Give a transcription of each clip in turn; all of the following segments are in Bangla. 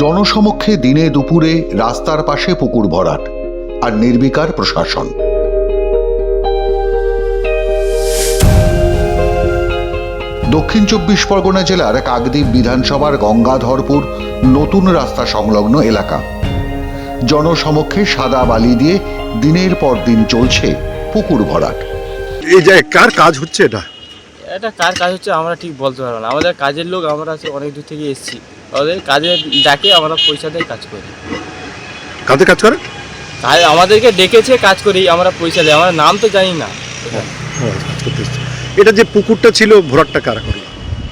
জনসমক্ষে দিনে দুপুরে রাস্তার পাশে পুকুর ভরাট আর নির্বিকার প্রশাসন। দক্ষিণ চব্বিশ পরগনা জেলার কাকদ্বীপ বিধানসভার গঙ্গাধরপুর নতুন রাস্তা সংলগ্ন এলাকা। জনসমক্ষে সাদা বালি দিয়ে দিনের পর দিন চলছে পুকুর ভরাট। এই যে কার কাজ হচ্ছে এটা? এটা কার কাজ হচ্ছে আমরা ঠিক বলতে পারব না। আমাদের কাজের লোক আমরা আছে অনেক দূর থেকে এসেছি। আমাদের কাজে ডাকে আমরা পয়সা দিয়ে কাজ করি। কাজে কাজ করে? কাজ আমাদেরকে ডেকেছে কাজ করি আমরা পয়সা দিই। আমরা নাম তো জানি না। ও, কাজ এটা যে পুকুরটা ছিল ভরাটটা কারা করল?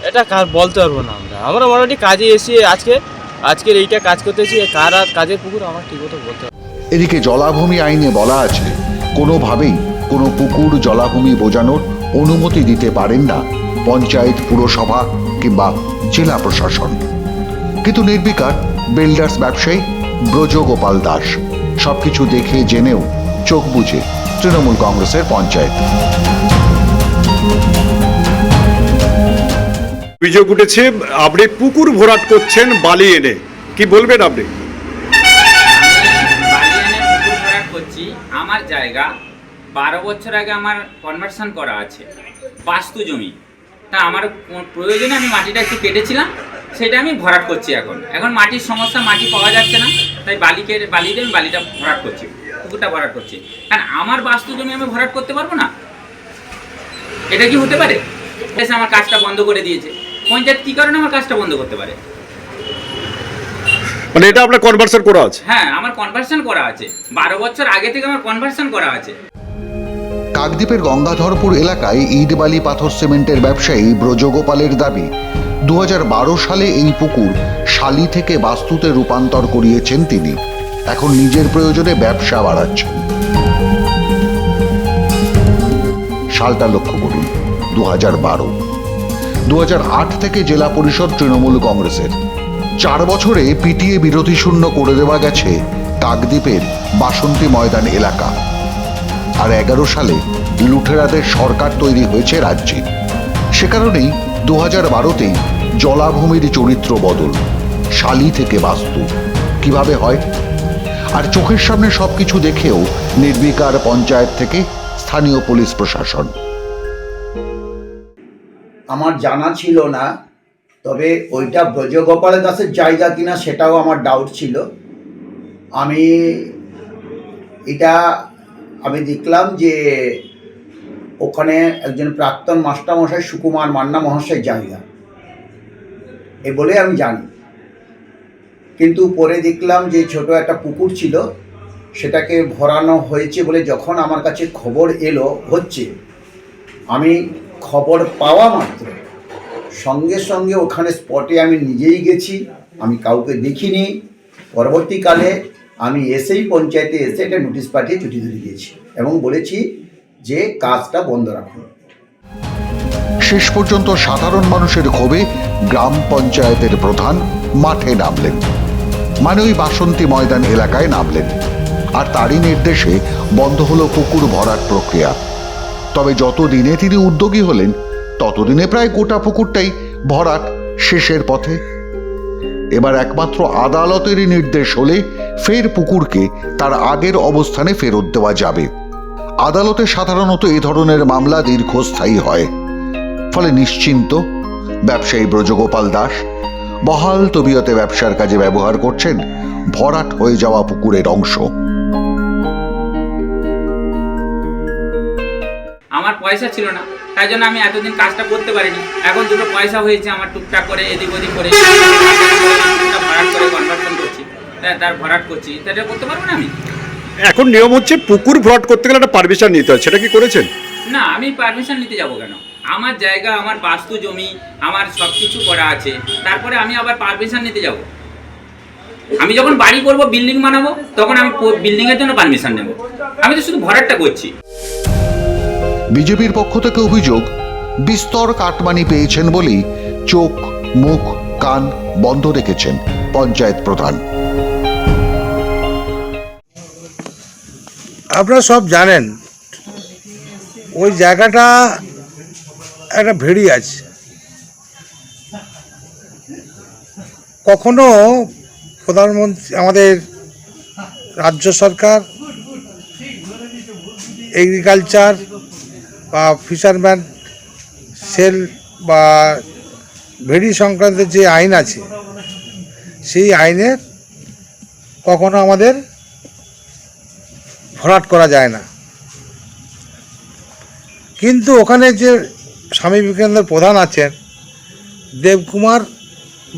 এটা কার বলতে পারব না আমরা। আমরা মোটামুটি কাজে এসে আজকে আজকের এইটা কাজ করতেছি কার আর কাজের পুকুর আমার ঠিক মতো বলতে এদিকে জলাভূমি আইনে বলা আছে কোনোভাবেই কোনো পুকুর জলাভূমি বোঝানোর অনুমতি দিতে পারেন না পঞ্চায়েত পুরসভা কিংবা জেলা প্রশাসন। কিন্তু নির্বিকার বিল্ডার্স ব্যবসায়ী ব্রজগোপাল দাস। সবকিছু দেখে জেনেও চোখ বুঝে তৃণমূল কংগ্রেসের পঞ্চায়েত। অভিযোগ উঠেছে আপনি পুকুর ভরাট করছেন বালি এনে। কি বলবেন আপনি? বালিয়ানে পুকুর ভরাট করছি। আমার জায়গা বারো বছর আগে আমার কনভার্সন করা আছে। বাস্তু জমি। তা আমার প্রয়োজনে আমি মাটিটা একটু কেটেছিলাম। সেটা আমি ভরাট করছি এখন। এখন মাটির সমস্যা মাটি পাওয়া যাচ্ছে না তাই বালিকে বালি দিয়ে আমি বালিটা ভরাট করছি পুকুরটা ভরাট করছি। কারণ আমার বাস্তু জমি আমি ভরাট করতে পারব না। এটা কি হতে পারে? এসে আমার কাজটা বন্ধ করে দিয়েছে। পঞ্চায়েত কী কারণে আমার কাজটা বন্ধ করতে পারে? মানে এটা আপনার কনভার্সন করা আছে? হ্যাঁ আমার কনভার্সন করা আছে। বারো বছর আগে থেকে আমার কনভার্সন করা আছে। কাকদ্বীপের গঙ্গাধরপুর এলাকায় ইট বালি পাথর সিমেন্টের ব্যবসায়ী ব্রজগোপালের দাবি দু হাজার বারো সালে এই পুকুর শালি থেকে বাস্তুতে রূপান্তর করিয়েছেন তিনি। এখন নিজের প্রয়োজনে ব্যবসা বাড়াচ্ছেন। সালটা লক্ষ্য করুন দু হাজার বারো দু থেকে জেলা পরিষদ তৃণমূল কংগ্রেসের। চার বছরে পিটিএ বিরোধী শূন্য করে দেওয়া গেছে কাকদ্বীপের বাসন্তী ময়দান এলাকা। আর এগারো সালে লুঠেরাদের সরকার তৈরি হয়েছে রাজ্যে। সে কারণেই দু হাজার বারোতেই জলাভূমির চরিত্র বদল, শালি থেকে বাস্তু। কীভাবে হয়? আর চোখের সামনে সব কিছু দেখেও নির্বিকার পঞ্চায়েত থেকে স্থানীয় পুলিশ প্রশাসন। আমার জানা ছিল না, তবে ওইটা ব্রজগোপাল দাসের জায়গা কিনা সেটাও আমার ডাউট ছিল। আমি, এটা আমি দেখলাম যে ওখানে একজন প্রাক্তন মাস্টারমশাই সুকুমার মান্না মহাশয়ের জায়গা। এ বলে আমি জানি। কিন্তু পরে দেখলাম যে ছোট একটা পুকুর ছিল, সেটাকে ভরানো হয়েছে বলে যখন আমার কাছে খবর এলো, হচ্ছে, আমি খবর পাওয়া মাত্র। সঙ্গে সঙ্গে ওখানে স্পটে আমি নিজেই গেছি, আমি কাউকে দেখিনি। পরবর্তীকালে আমি এসেই পঞ্চায়েতে এসে একটা নোটিশ পাঠিয়ে ছুটি ধরে দিয়েছি এবং বলেছি যে কাজটা বন্ধ রাখুন। শেষ পর্যন্ত সাধারণ মানুষের ক্ষোভে গ্রাম পঞ্চায়েতের প্রধান মাঠে নামলেন। মানে ওই বাসন্তী ময়দান এলাকায় নামলেন। আর তারই নির্দেশে বন্ধ হলো পুকুর ভরাট প্রক্রিয়া। তবে যত দিনে তিনি উদ্যোগী হলেন, ততদিনে প্রায় গোটা পুকুরটাই ভরাট শেষের পথে। এবার একমাত্র আদালতেরই নির্দেশ হলে ফের পুকুরকে তার আগের অবস্থানে ফেরত দেওয়া যাবে। আদালতে সাধারণত এ ধরনের মামলা দীর্ঘস্থায়ী হয়। ফলে নিশ্চিন্ত ব্যবসায়ী ব্রজগোপাল দাস বহাল তবিয়তে ব্যবসার কাজে ব্যবহার করছেন ভরাট হয়ে যাওয়া পুকুরের অংশ। আমার পয়সা ছিল না, তাই জন্য আমি এতদিন কাজটা করতে পারিনি। এখন দুটো পয়সা হয়েছে আমার টুকটাক করে, এদিক ওদিক করে। ভরাট করে কনভার্সন করছি। তার ভরাট করছি। তা এটা করতে পারব না আমি? এখন নিয়ম হচ্ছে পুকুর ভরাট করতে গেলে একটা পারমিশন নিতে হয় সেটা কি করেছেন? না আমি পারমিশন নিতে যাব কেন? আমার জায়গা আমার বাস্তু জমি আমার সব কিছু করা আছে তারপরে আমি আবার পারমিশন নিতে যাব। আমি যখন বাড়ি করব বিল্ডিং বানাবো তখন আমি বিল্ডিংয়ের জন্য পারমিশন নেব। আমি তো শুধু ভরাটটা করছি। বিজেপির পক্ষ থেকে অভিযোগ বিস্তর কাটমানি পেয়েছেন বলেই চোখ মুখ কান বন্ধ রেখেছেন পঞ্চায়েত প্রধান। আপনারা সব জানেন, ওই জায়গাটা একটা ভেড়ি আছে। কখনো প্রধানমন্ত্রী, আমাদের রাজ্য সরকার এগ্রিকালচার বা ফিশারম্যান সেল বা ভেড়ি সংক্রান্ত যে আইন আছে, সেই আইনের কখনো আমাদের ভরাট করা যায় না। কিন্তু ওখানে যে স্বামী বিবেকানন্দের প্রধান আছেন, দেবকুমার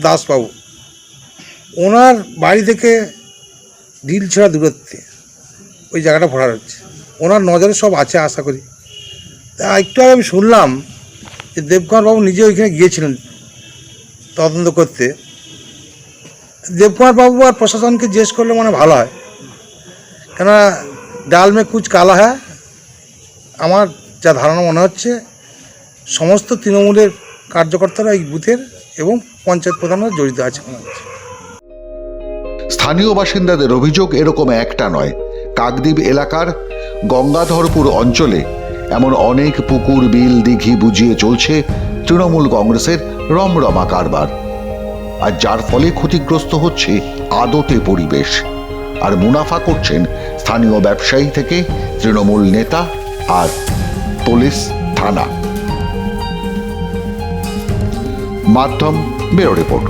দাসবাবু, ওনার বাড়ি থেকে ঢিল ছেঁড়া দূরত্বে ওই জায়গাটা ভরাট হচ্ছে। ওনার নজরে সব আছে আশা করি। তা একটু আগে আমি শুনলাম যে দেবকুমার বাবু নিজে ওইখানে গিয়েছিলেন তদন্ত করতে। দেবকুমার বাবু আর প্রশাসনকে জিজ্ঞেস করলে মানে ভালো হয়। কেন ডাল মে কুচ কালা হ্যাঁ আমার যা ধারণা মনে হচ্ছে, সমস্ত তৃণমূলের কার্যকর্তারা এই বুথের এবং পঞ্চায়েত প্রধানরা জড়িত আছে স্থানীয় বাসিন্দাদের অভিযোগ এরকম একটা নয়। কাকদ্বীপ এলাকার গঙ্গাধরপুর অঞ্চলে এমন অনেক পুকুর, বিল, দিঘি বুঝিয়ে চলছে তৃণমূল কংগ্রেসের রমরমা কারবার। আর যার ফলে ক্ষতিগ্রস্ত হচ্ছে আদতে পরিবেশ। আর মুনাফা করছেন স্থানীয় ব্যবসায়ী থেকে তৃণমূল নেতা আর পুলিশ থানা। মাধ্যম ব্যুরো রিপোর্ট।